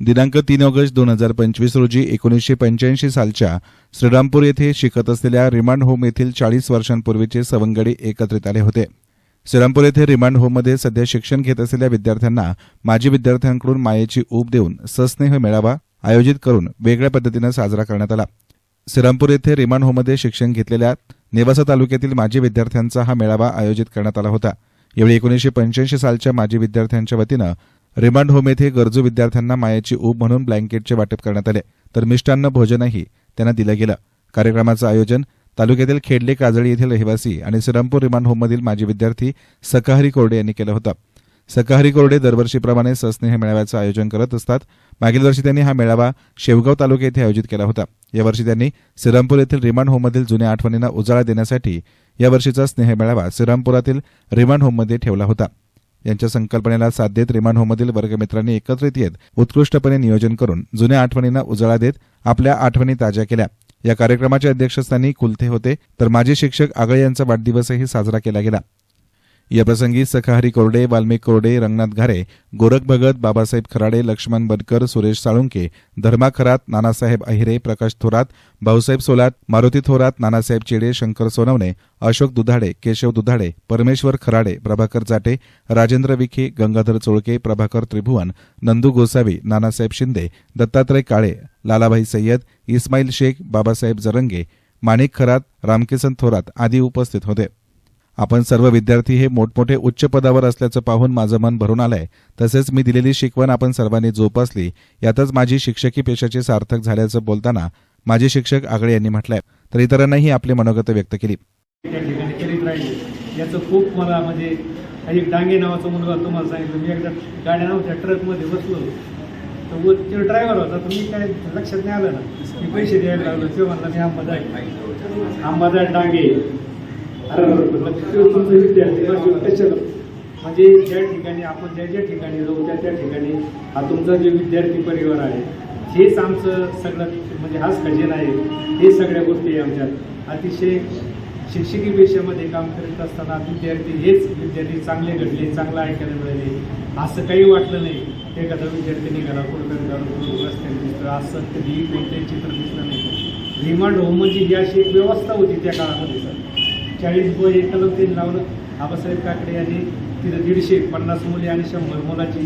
दिनांक तीन ऑगस्ट दोन हजार पंचवीस रोजी एकोणीसशे पंच्याऐंशी सालच्या श्रीरामपूर येथे शिकत असलेल्या रिमांड होम येथील चाळीस वर्षांपूर्वीचे सवंगडी एकत्रित आले होते. श्रीरामपूर येथे रिमांड होममध्ये सध्या शिक्षण घेत असलेल्या विद्यार्थ्यांना माजी विद्यार्थ्यांकडून मायेची ऊब देऊन सस्नेह मेळावा आयोजित करून वेगळ्या पद्धतीनं साजरा करण्यात आला. श्रीरामपूर येथे रिमांड होममध्ये शिक्षण घेतलेल्या नेवासा तालुक्यातील माजी विद्यार्थ्यांचा हा मेळावा आयोजित करण्यात आला होता. यावेळी एकोणीसशे पंच्याऐंशी सालच्या माजी विद्यार्थ्यांच्या वतीनं रिमांड होम येथे गरजू विद्यार्थ्यांना मायाची ऊब म्हणून ब्लँकेटचे वाटप करण्यात आले. तर मिष्टान्न भोजनही त्यांना दिलं गेलं. कार्यक्रमाचं आयोजन तालुक्यातील खेडले काजळी येथील रहिवासी आणि श्रीरामपूर रिमांड होममधील माजी विद्यार्थी सकाहरी कोरडे यांनी केलं होतं. सकाहरी कोरडे दरवर्षीप्रमाणे सस्नेह मेळाव्याचं आयोजन करत असतात. मागील वर्षी त्यांनी हा मेळावा शेवगाव तालुका येथे आयोजित केला होता. यावर्षी त्यांनी श्रीरामपूर येथील रिमांड होममधील जुन्या आठवणींना उजाळा देण्यासाठी यावर्षीचा स्नेह मेळावा श्रीरामपुरातील रिमांड होममध्ये ठेवला होता. यांच्या संकल्पनेला साथ देत रिमांड होममधील वर्गमित्रांनी एकत्रित येत उत्कृष्टपणे नियोजन करून जुन्या आठवणींना उजाळा देत आपल्या आठवणी ताज्या केल्या. या कार्यक्रमाच्या अध्यक्षस्थानी कुलथे होते तर माजी शिक्षक आगळे यांचा वाढदिवसही साजरा केला गेला. याप्रसंगी सखाहरी कोरडे वाल्मिक कोरडे रंगनाथ घारे गोरख भगत बाबासाहेब खराडे लक्ष्मण बनकर सुरेश साळुंके धर्मा खरात नानासाहेब अहिरे प्रकाश थोरात भाऊसाहेब सोलात मारुती थोरात नानासाहेब चेडे शंकर सोनवणे अशोक दुधाडे केशव दुधाडे परमेश्वर खराडे प्रभाकर जाटे राजेंद्र विखे गंगाधर चोळके प्रभाकर त्रिभुवन नंदू गोसावी नानासाहेब शिंदे दत्तात्रय काळे लालाभाई सय्यद इस्माईल शेख बाबासाहेब जरंगे माणिक खरात रामकिसन थोरात आदी उपस्थित होते. आपण सर्व विद्यार्थी हे मोठमोठे उच्च पदावर असल्याचं पाहून माझं मन भरून आलंय. तसेच मी दिलेली शिकवण आपण सर्वांनी जोपासली. यातच माझी शिक्षकी पेशाची सार्थक झाल्याचं बोलताना माजी शिक्षक आगळे यांनी म्हटलंय. तर इतरांनाही आपले मनोगत व्यक्त केली. याचं खूप मला म्हणजे एक डांगे नावाचा मुलगा तुम्हाला सांगितलं. मी एकदा गाड्या नव्हत्या ट्रकमध्ये बसलो तर व तो ड्रायव्हर होता तर मी काय लक्षात नाही आलं ना. मी पैसे द्यायला लागलो. ते म्हणलं मी अंबादास अंबादास डांगे. अरे बरोबर विद्यार्थी कशाला म्हणजे ज्या ठिकाणी आपण ज्या ज्या ठिकाणी जाऊ त्या त्या ठिकाणी हा तुमचा जे विद्यार्थी परिवार आहे हेच आमचं सगळं म्हणजे हाच खजिना आहे. हे सगळ्या गोष्टी आहे आमच्यात. अतिशय शिक्षकी पेशामध्ये काम करत असताना विद्यार्थी हेच विद्यार्थी चांगले घडले चांगलं ऐकायला मिळाले. असं काही वाटलं नाही. एखादा विद्यार्थी घरा कुठं दारू दिसतं. असं कधीही कोणतंही चित्र दिसलं नाही. रिमांड होम म्हणजे ही अशी एक व्यवस्था होती त्या काळामध्ये सर. चाळीस व एक लावलं. आबासाहेब काकडे यांनी तिथं दीडशे पन्नास मुली आणि शंभर मुलाची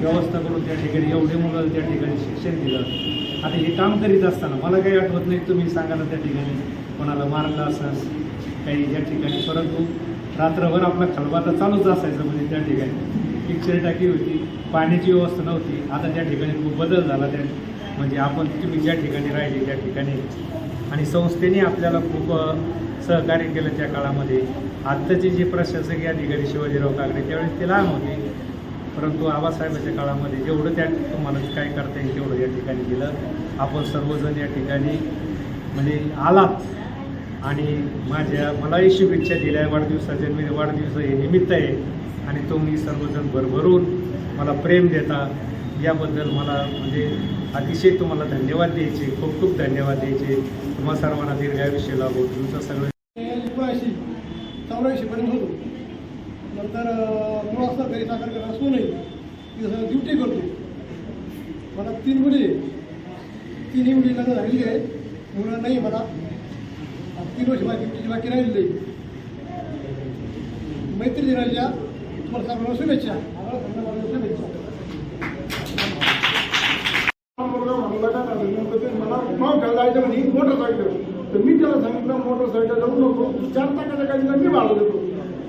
व्यवस्था करून त्या ठिकाणी एवढे मुलं त्या ठिकाणी शिक्षण दिलं. आता हे काम करीत असताना मला काही आठवत नाही तुम्ही सांगा ना त्या ठिकाणी कोणाला मारलं असं काही या ठिकाणी. परंतु रात्रभर आपला खलबाता चालूच असायचं म्हणजे त्या ठिकाणी. पिक्चर टाकी होती पाण्याची व्यवस्था नव्हती. आता त्या ठिकाणी खूप बदल झाला त्या म्हणजे आपण तुम्ही ज्या ठिकाणी राहिले त्या ठिकाणी. आणि संस्थेने आपल्याला खूप सहकार्य केलं त्या काळामध्ये. आत्ताचे जे प्रशासकीय अधिकारी शिवाजीराव काकडे त्यावेळेस ते लहान होते. परंतु आबासाहेबाच्या काळामध्ये जेवढं त्या तुम्हाला काय करता येईल तेवढं या ठिकाणी केलं आपण सर्वजण या ठिकाणी म्हणजे आलात. आणि माझ्या मलाही शुभेच्छा दिल्या. वाढदिवसाच्या मी वाढदिवस हे निमित्त आहे. आणि तुम्ही सर्वजण भरभरून मला प्रेम देता. याबद्दल मला म्हणजे अतिशय तुम्हाला धन्यवाद द्यायचे. खूप खूप धन्यवाद द्यायचे. तुम्हा सर्वांना दीर्घायुष्य लाभो. तुमचं सगळं चौऱ्याऐंशी पर्यंत होतो. नंतर अं, मूळ असं घरी साखर करत असतो नाही तिथं ड्युटी करतो. मला तीन मुली तिन्ही मुली लग्न झालेली आहे. मुलं नाही मला. तीन वर्ष माझी ड्युटीची बाकी राहिलेली मैत्री दिनाच्या तुम्हाला सांगणार शुभेच्छा. आम्हाला सर्वांना शुभेच्छा. मला माव जायचं म्हणे मोटरसायकल तर मी त्याला सांगितलं मोटरसायकल जाऊ नको. तू चार ताकाच्या गाडीला मी भाडं देतो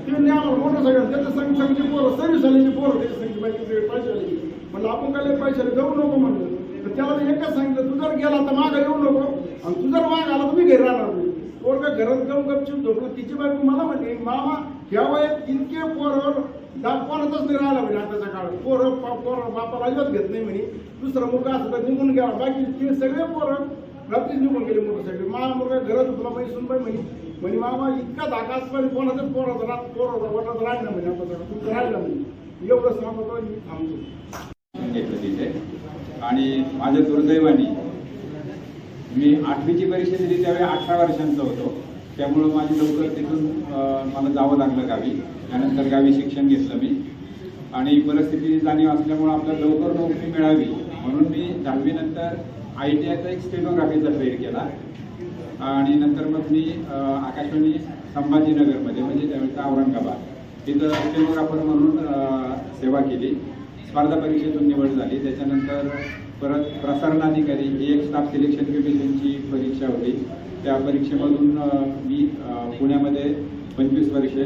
ते म्हणजे आम्हाला मोटरसायकल त्याच्या संग संगची पोरं सर्व्हिस झालेली पोरं त्याच्या संगची बाईक पैसे आले म्हणलं आपण काय पैशाला जाऊ नको म्हणलं. तर त्याला एकच सांगितलं तू जर गेला तर मागं येऊ नको. आणि तू जर माग आला तर मी घरी राहणार नाही. पोरगा घरात जाऊन गपचूप झोपलं. तिची बायको मला म्हणते मामा ह्या वयात इतके पोरं दाखवतच नाही राहिला म्हणे आताच्या काळात. पोरं पोरं बापाला अजिबात घेत नाही म्हणे. दुसरा मुलगा असं निघून गेला बाकी ते सगळे पोरं रात्री निघून गेले मोटरसायकल माझा मुलगा घरात तुला माहिती सुनबाई म्हणे म्हणे मामा इतका धाका असं कोणाचं होता रात पोर होता वाटत राहिला म्हणे आपल्याला तुमचं राहिला म्हणे. एवढं सांगतो मी थांबतो घेतलं तिथे आणि माझ्या दुर्दैवाने मी आठवीची परीक्षा दिली त्यावेळी अठरा वर्षांचा होतो. त्यामुळं माझी लवकर तिथून मला जावं लागलं गावी. त्यानंतर गावी शिक्षण घेतलं मी. आणि परिस्थिती जाणीव असल्यामुळं आपल्याला लवकर नोकरी मिळावी. म्हणून मी दहावीनंतर आय टी आयचा एक स्टेनोग्राफीचा ट्रेड केला. आणि नंतर मग मी आकाशवाणी संभाजीनगरमध्ये म्हणजे त्यावेळेचा औरंगाबाद तिथं स्टेनोग्राफर म्हणून सेवा केली. स्पर्धा परीक्षेतून निवड झाली. त्याच्यानंतर परत प्रसारणाधिकारी ही एक स्टाफ सिलेक्शन कमिशनची परीक्षा होती. त्या परीक्षेमधून मी पुण्यामध्ये पंचवीस वर्षे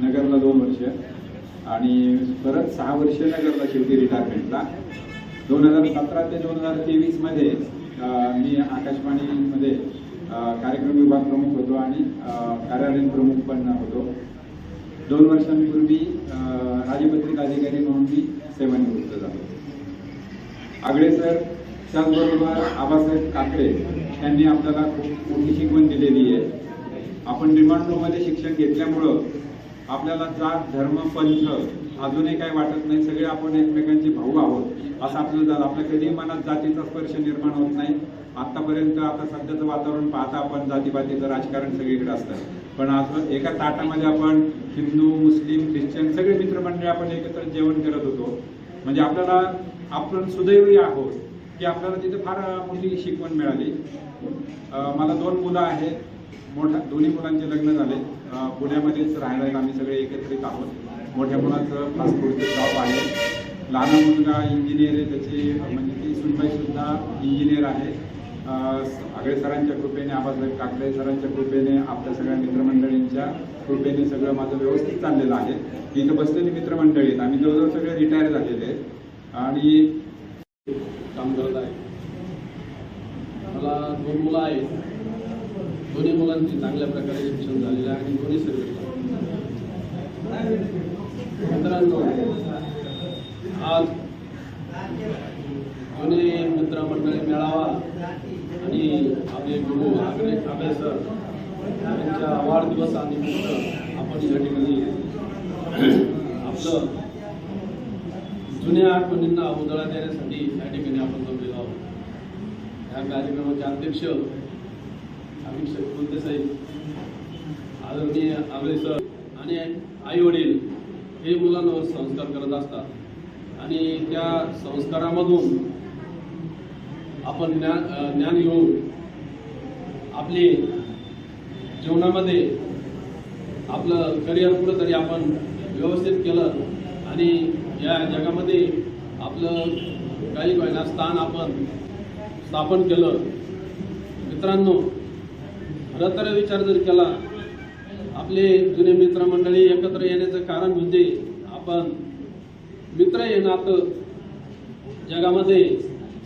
नगरला दोन वर्ष आणि परत सहा वर्ष नगरला शेवटी रिटायरमेंटला दोन हजार सतरा ते दोन हजार तेवीसमध्ये मी आकाशवाणीमध्ये कार्यक्रम विभाग प्रमुख होतो आणि कार्यालयीन प्रमुख पण होतो. दोन वर्षांपूर्वी राजपत्रिका अधिकारी म्हणून मी सेवानिवृत्त झालो. आगळे सर त्याचबरोबर आबासाहेब काकडे यांनी आपल्याला खूप मोठी शिकवण दिलेली आहे. आपण रिमांड रूममध्ये शिक्षण घेतल्यामुळं आपल्याला जात धर्म पंथ अजूनही काय वाटत नाही. सगळे आपण एकमेकांचे भाऊ आहोत. असं आपलं झालं आपल्या कधी मनात जातीचा स्पर्श निर्माण होत नाही. आतापर्यंत आता सध्याचं वातावरण पाहता आपण जातीपातीचं राजकारण सगळीकडे असतं. पण आज एका ताटामध्ये आपण हिंदू मुस्लिम ख्रिश्चन सगळे मित्रमंडळी आपण एकत्र जेवण करत होतो. म्हणजे आपल्याला आपण सुदैवी आहोत की आपल्याला तिथे फार मोठी शिकवण मिळाली. मला दोन मुलं आहेत. मोठ्या दोन्ही मुलांचे लग्न झाले. पुण्यामध्येच राहायला आम्ही सगळे एकत्रित आहोत. मोठ्या मुलाचं फास्ट फूडचं जॉब आहे. लहान मुलगा इंजिनियर आहे त्याची म्हणजे ती सुनबाई सुद्धा इंजिनियर आहे. आगळे सरांच्या कृपेने आबासाहेब काकडे सरांच्या कृपेने आपल्या सगळ्या मित्रमंडळींच्या कृपेने सगळं माझं व्यवस्थित चाललेलं आहे. इथं बसलेली मित्रमंडळी आहेत. आम्ही जवळजवळ सगळे रिटायर झालेले आहेत. आणि काम करत आहे. मला दोन मुलं आहेत. दोन्ही मुलांची चांगल्या प्रकारे शिक्षण झालेलं आहे आणि दोन्ही सर्विस मित्रांनो आज दोन्ही मित्रमंडळी मेळावा आणि आपले गुरु आगळे आगळे सर यांच्या वाढदिवसानिमित्त आपण या ठिकाणी आपलं जुन्या आठवणींना उजाळा देण्यासाठी या ठिकाणी आपण जमलेलो आहोत. या कार्यक्रमाचे अध्यक्ष अभिषेक कोणते साहेब आदरणीय आगळे सर आणि आई वडील हे मुलांवर हो संस्कार करत असतात. आणि त्या संस्कारामधून आपण ज्ञान ज्ञान घेऊन आपली जीवनामध्ये आपलं करिअर कुठंतरी आपण व्यवस्थित केलं आणि या जगामध्ये आपलं काही होईना स्थान आपण स्थापन केलं. मित्रांनो खरं तर विचार जर केला आपले जुने मित्रमंडळी एकत्र येण्याचं कारण म्हणजे आपण मित्र हे नातं. जगामध्ये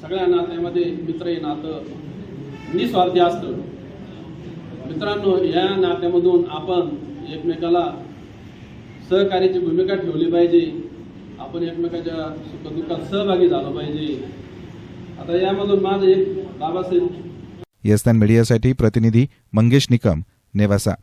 सगळ्या नात्यामध्ये मित्र हे नातं निस्वार्थी असतं. मित्रांनो या नात्यामधून आपण एकमेकाला सहकार्याची भूमिका ठेवली पाहिजे. आपण एकमेकाच्या सुखदुःखात सहभागी झालो पाहिजे. आता यामधून माझं एक बाबासाहेब येस्तान मीडियासाठी प्रतिनिधी मंगेश निकम नेवासा.